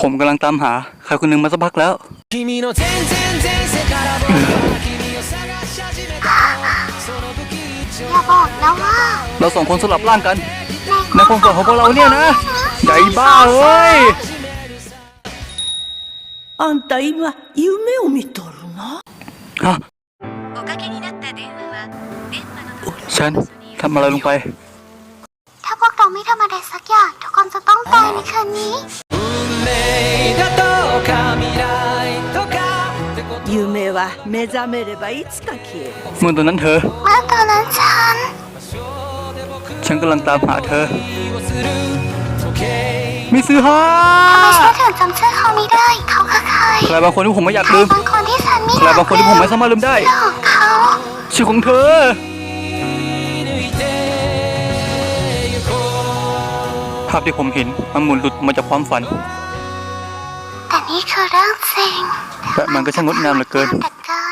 ผมกำลังตามหาใครคนหนึ่งมาสักพักแล้ว 君の全然前世から僕は君を探し始めたその不吉祥 อย่าบอกนะว่า เราสองคนสลับร่างกัน ใน ในความฝันของพวกเราเนี่ยนะใหญ่บ้าเอ้ย あんた今夢を見とるな ฮะ おかけになった電話は電話の ฉันทำอะไรลงไป ถ้าพวกเราไม่ทำอะไรสักอย่างทุกคนจะต้องตายในคืนนี้ 夢は目覚めればいつか消える เมื่อตอนนั้นเธอ เมื่อตอนนั้นฉัน ฉันกำลังตามหาเธอ をする時計 มิซึฮะ ไม่ใช่ถึงจำชื่อเขาไม่ได้ เขาคือใคร ใครบางคนที่ผมไม่อยาก ใคร ลืม บางคนที่ฉันไม่ ใครบางคนที่ผมไม่สามารถลืมได้ เรื่องของเขา ชื่อของเธอ 抜いてゆこう ภาพที่ผมเห็นมันหมุนหลุดมาจากความฝัน แต่นี่คือเรื่อ